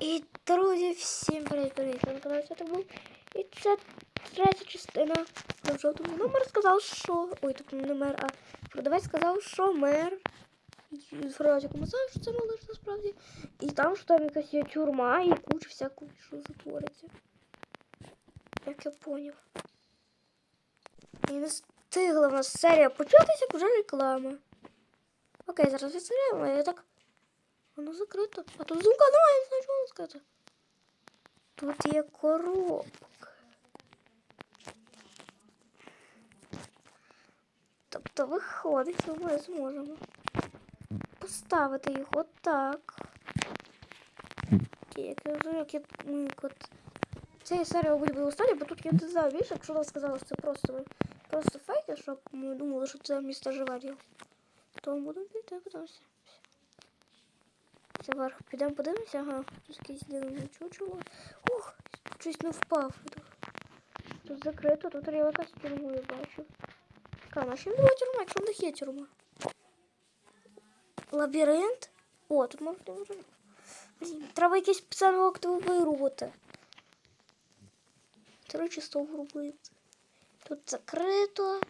І друзі, всім привіт, привіт, на каналі це був. І це третя частина жовтому. Ну, мер сказав, що. Ой, тут не мер, а продавець сказав, що мер. З Фразиком сказав, що це малиш насправді. І там що там якась є тюрма і куча всякого, що затвориться. Як я поняв. І не встигла в нас серія початися, як вже реклама. Окей, зараз відстріляємо, я так. Воно закрито. А тут зумка немає, закрито. Тут є коробка. Тобто виходить, ми зможемо поставити їх отак. Як я вже як я ну, от. Ця серія буде останнє, бо тут я не знаю більше, якщо нам сказали, що це просто, просто фейки, щоб ми думали, що це місто живе. То будемо піти, подивимося. Це вверх підемо подивимося, ага, тут якийсь дивний чучело. Ух, щось не впав. Тут закрито, тут є якась тюрма, я бачу. Ка, ще не була тюрма, якщо в них є тюрма. Лабіринт? О, тут може не може. Блін, треба якийсь спеціальний актив вирубати. Три чисто врубити. Тут закрито.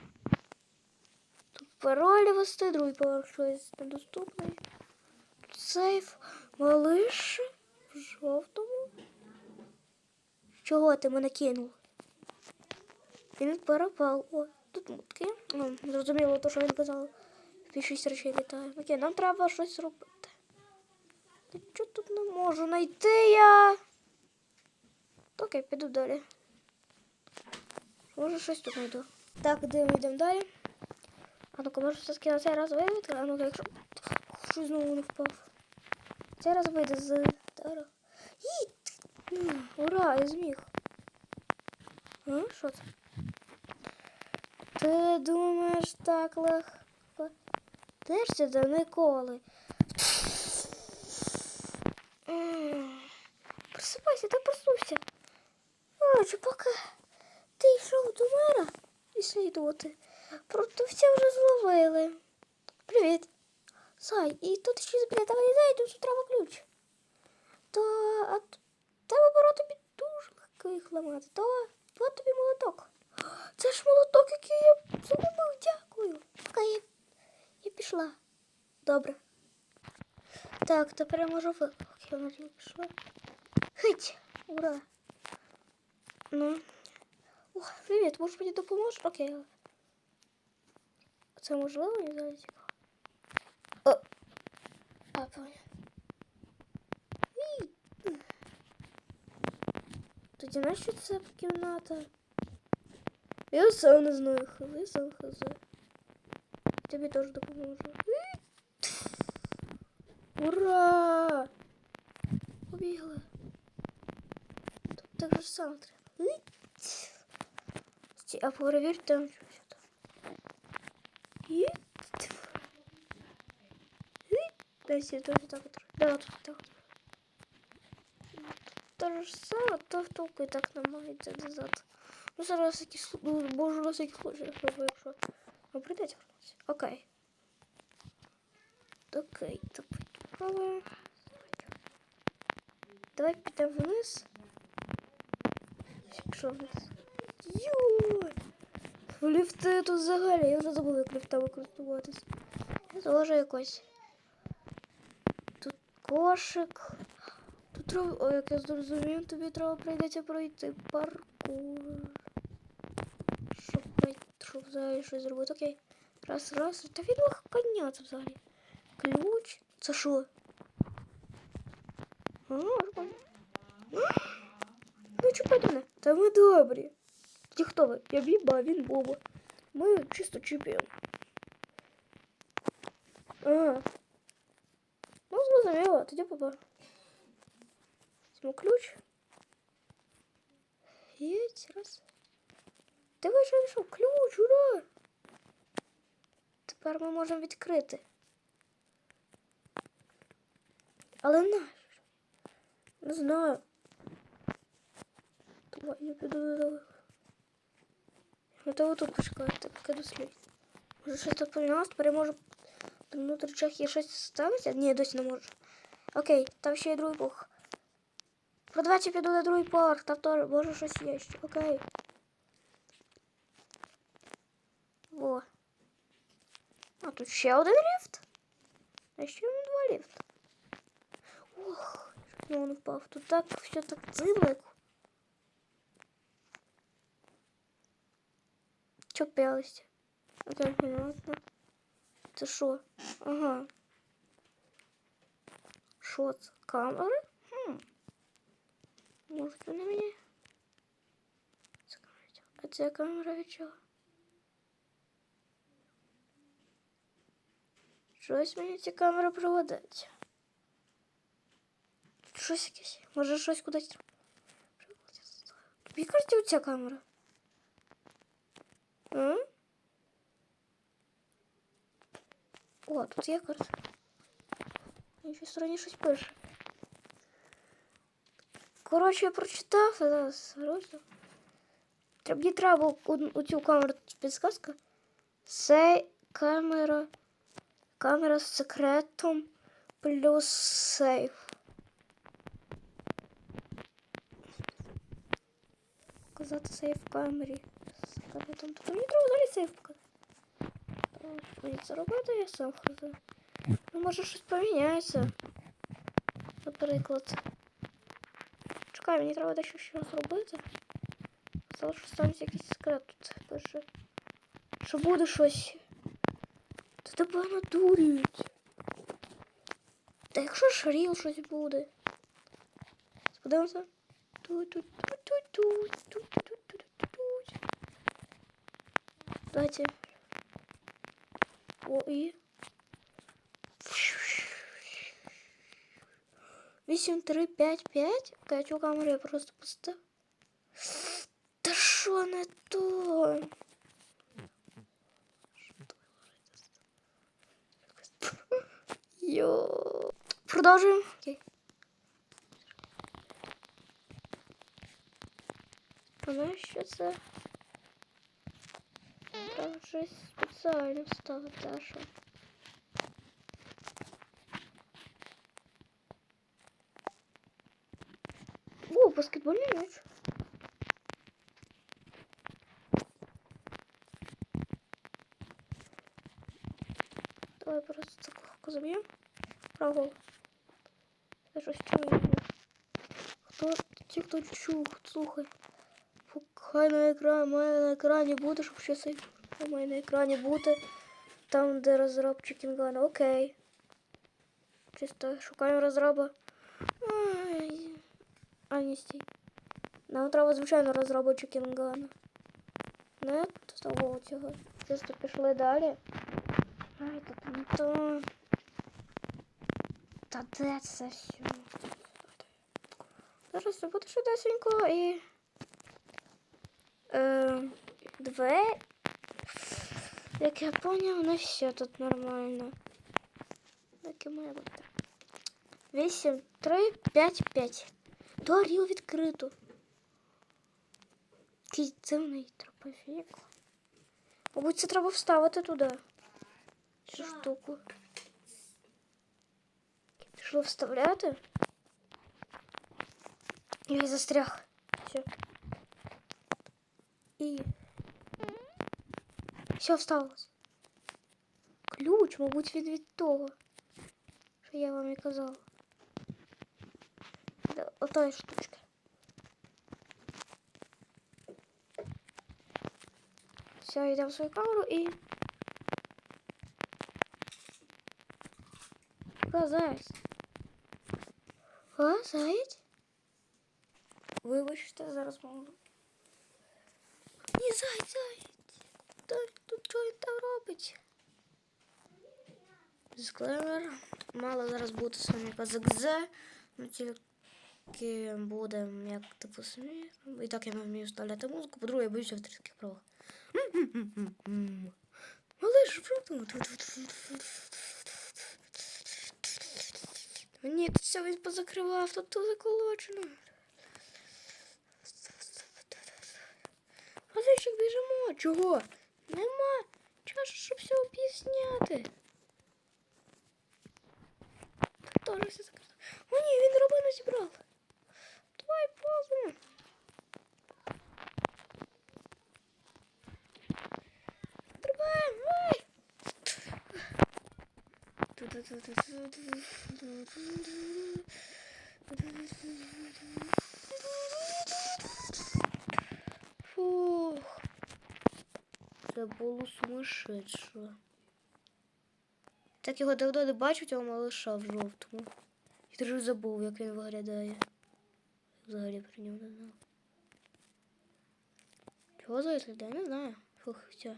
Тут пароль ввести, другий поверх щось недоступний. Сейф малиш в жовтому. Чого ти мене кинув? Він перепав. О, тут мутки. Ну, зрозуміло, то, що він казав. Більшість речей літає. Окей, нам треба щось робити. Та що тут не можу знайти я? Окей, піду далі. Може щось тут знайду. Так, де йдемо далі? А ну-ка, може все-таки на цей раз вийти? А ну-ка, якщо щось знову не впав. Цей раз вийде з. І! Ура, я зміг. А, що це? Ти думаєш так легко? Держся до ніколи. М, Просипайся, та проснувся. Отже, поки ти йшов до мера слідувати, продавця вже зловили. Привіт. Сай, і тут ще тебе не зайду, що треба ключ. То а т- тебе тобі дуже легко їх ламати. То от тобі молоток. Це ж молоток, який я загубив, дякую. Окей, я, пішла. Добре. Так, тепер я можу ви. Окей, вона пішла. Хить! Ура! Ну. О, привіт, може мені допоможеш? Окей. Це можливо, не. О. А, понял. Ій. Тоді нащо це кімната? Я сам не знаю, хизи, сам хизи. Тобі теж допоможу. Ій. Ура! Побігли. Тут так же сам треба. Ій. Сті- А перевірте там щось там. Ій. Десь тоже так вот. Да, тут так. Те ж саме, то втулку і так намагається назад. Ну, зараз всякий слу- ну, боже, на всякий случай, якщо якщо вам прийдеться вернутися. Окей. Окей, то попробуємо. Давай підемо вниз. Пішов вниз. Йой! Ліфти тут взагалі, я вже забув, як ліфтами користуватись. Теж якось. Кошик. Тут треба, о, як я зрозумів, тобі треба прийдеться пройти паркур. Щоб щоб взагалі щось зробити. Окей. Раз, раз. Та він легконяться взагалі. Ключ. Це що? А. Ну чіпай до мене. Та ми добрі. Ті хто ви? Я Біба, він Боба. Ми чисто чіпіємо. А. Зрозуміло, тоді папа. Візьму ключ. Єсть, раз. Ти вже знайшов ключ, ура! Тепер ми можемо відкрити. Але наш. Не знаю. Давай, я піду до... Я того тут почекаю, так піду слід. Може щось тут я можу Внутрі чехії щось станеться? Ні, досі не можу. Окей, там ще є другий бог. Продавайте піду на другий поверх, там теж може щось є ще. Окей. Во. А тут ще один ліфт. А ще м, два ліфти. Ох, чуть не він впав. Тут так все так дивно. як- Чо пялися? Окей, понятно. Це що? Ага. Що це? Камери? Хм. Мені? Це камера від чого? А це камера від чого? Щось мені ця камера проводить. Тут щось якесь. Може щось кудись. Тобі кажеться оця камера? А? О, тут є карта. Іншій стороні щось пише. Коротше, я прочитав зараз розділ. Мені треба було одну- оцю камеру підсказка. Це камера. Камера з секретом плюс сейф. Показати сейф в камері. З секретом. Тобто мені треба далі сейф показати. Мені це робити, я сам хожу. Ну, може щось поміняється. Наприклад. Чекай, мені треба дещо ще зробити. Стало, що станеться якийсь секрет тут пише. Що буде щось. То тебе надурюють. Та якщо ж ріл щось буде. Сподивимося. Давайте. О, і. 8355? Катю камеру я просто пусто. Да шо на то? Йо. Продолжим. Окей. Она ищется. Там же специально встала Даша. Баскетбольний м'яч. Давай просто так легко заб'ємо. Право. Це щось чує. Хто ті, хто чув, слухай. Хай на екрані, має на екрані буде, щоб ще цей має на екрані бути. Там, де розробчик Кінгана. Окей. Чисто шукаємо розроба. Не стій. Нам треба, звичайно, розробочу Кінгана. Не того цього. Чисто пішли далі. Ай, тут не то. Та де це все? Зараз буду швидесенько і. Е, две. Як я поняв, ну все тут нормально. Так і має бути. Вісім, три, п'ять, п'ять. Да, ріл відкрито. Який дивний тропофік. Мабуть, це треба вставити туди. Цю Так. штуку. Пішло вставляти. Я застряг. Все. І. Все вставилось. Ключ, мабуть, від від того. Що я вам і казала. надо вот той штучкой. Все, идем в свою камеру и... О, заяц. О, заяц. что? зараз можу. Ні, заяць, заяць. Той, тут что він там робить? Дисклеймер. Мало зараз буде саме казак З. На ну, телек буде як типу самі. І так я не вмію вставляти музику, по-друге, я боюся авторських прав. Але ж Ні, тут все він позакривав, тут тут заколочено. Газичок біжимо. Чого? Нема. Часу, щоб все об'ясняти. Теж все закрито. О, ні, він робину зібрав серйозно? Фух. Це було сумасшедше. Так його давно не бачу, цього малыша в жовтому. Я дуже забув, як він виглядає. Взагалі про нього не знав. Чого за виглядає? Не знаю. Фух, все.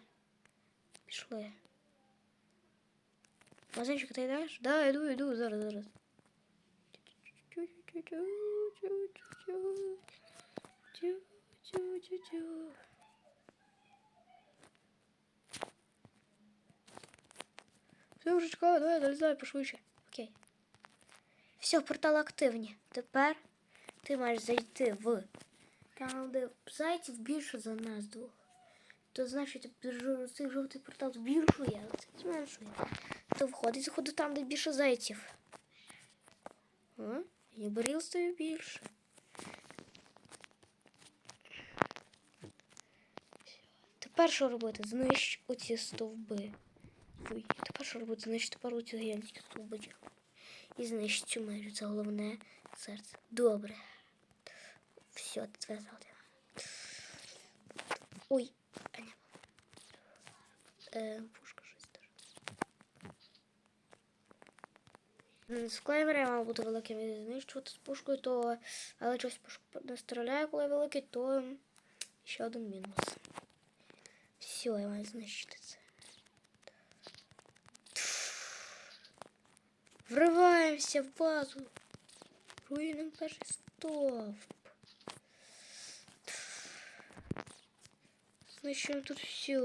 Пішли. Мазинчик, ти йдеш? Да, йду, йду, зараз, зараз. Все, вже чекаю, давай, залізай пошвидше. Окей. Все, портали активні. Тепер ти маєш зайти в там, де зайців більше за нас двох. То значить, цей жовтий портал збільшує, а цей зменшує. То входить, заходить там, де більше зайців. А? Я баріл стою більше. Тепер що робити? Знищ оці стовби. Ой, тепер що робити? Знищ тепер оці гігантські стовби. І знищ цю межу. Це головне серце. Добре. Все, твоя згода. Ой, а ні. Е, пушка щось теж. З клеймера мав бути знищувати з пушкою, то але щось пушка не стріляє, коли великий, то ще один мінус. Все, я маю знищити це. Вриваємося в базу. Руїнуємо перший. Знищуємо тут все.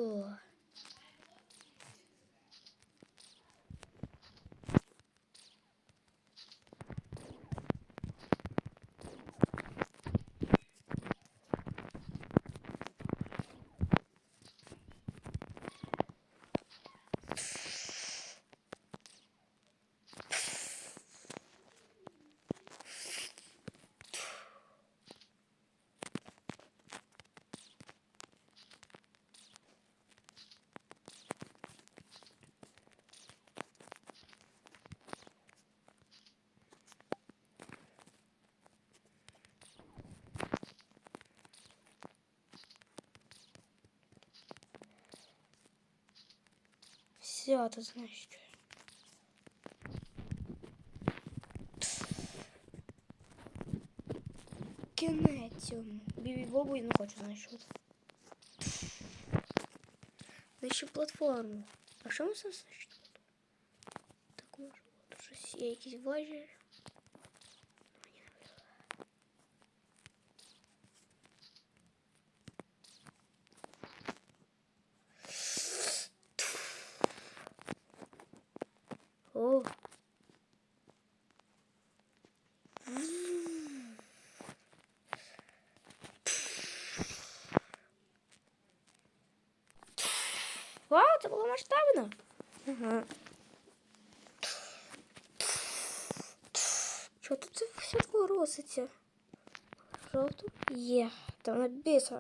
Все, то значит. Кінець цьому. Бібі Бобу я не хочу знайшов. Знищу платформу. А що ми це знищити? Так може бути щось є якісь важі. О. Вау, це було масштабно. Ага. Що тут все роситься? Жовто? Є. Там на біс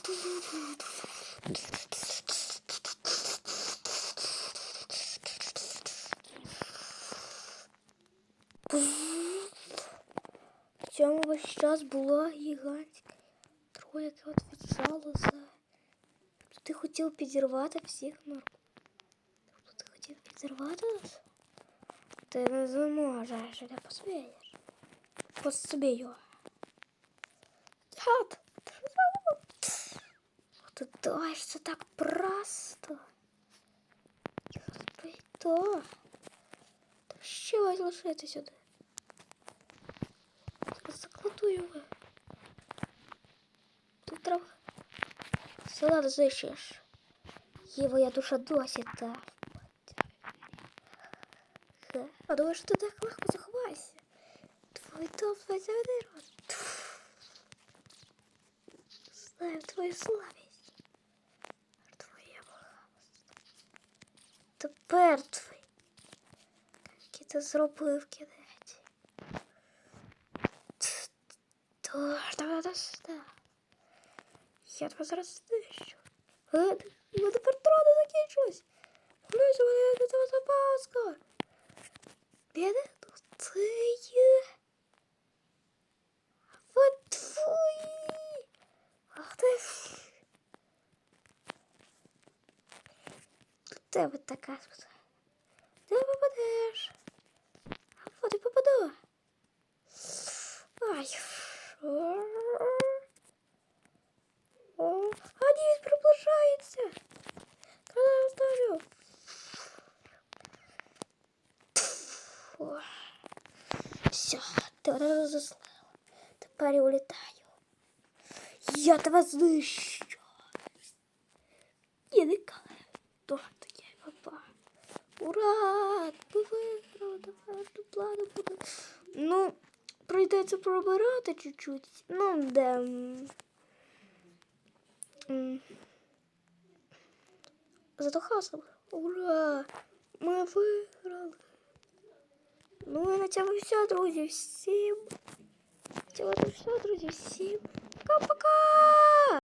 В цьому весь час була гігантська троє, яке от віджало за. Ти хотів підірвати всіх нарко. Тобто ти хотів підірвати нас? Ти не зможеш, ти посмієш. Посмію. Дяд, ти що забув? Ти думаєш, це так просто. То. Та ще ось лишити сюди. Закладу його. Тут треба. Села знищиш. Єва, я душа досі та. Ха. А думаєш, що ти так легко заховайся? Твой дом, твоя заведера. Знаю твою слабість. Тепер твій. Які ти зробив кінець. То, давай до сюди. Я тебе зараз знищу. Е, У мене патрони закінчились. Гляньте, у мене не та запаска. Я не тут це є. Вот твої. Ах ти. ж. До тебе така спаса. Ти не попадеш. А вот і попаду. Ай. О, а ні, він приближається. Коли я вдарю. О. Все, тебе розослала. Тепер я улітаю. Я тебе знищу. Ура! Ми виграли, тут плани буде. Ну, прийдеться пробирати чуть-чуть. Ну, де. Зато хасом. Ура! Ми виграли. Ну і на цьому все, друзі. Всім. Цьому все, друзі. Всім. Пока-пока!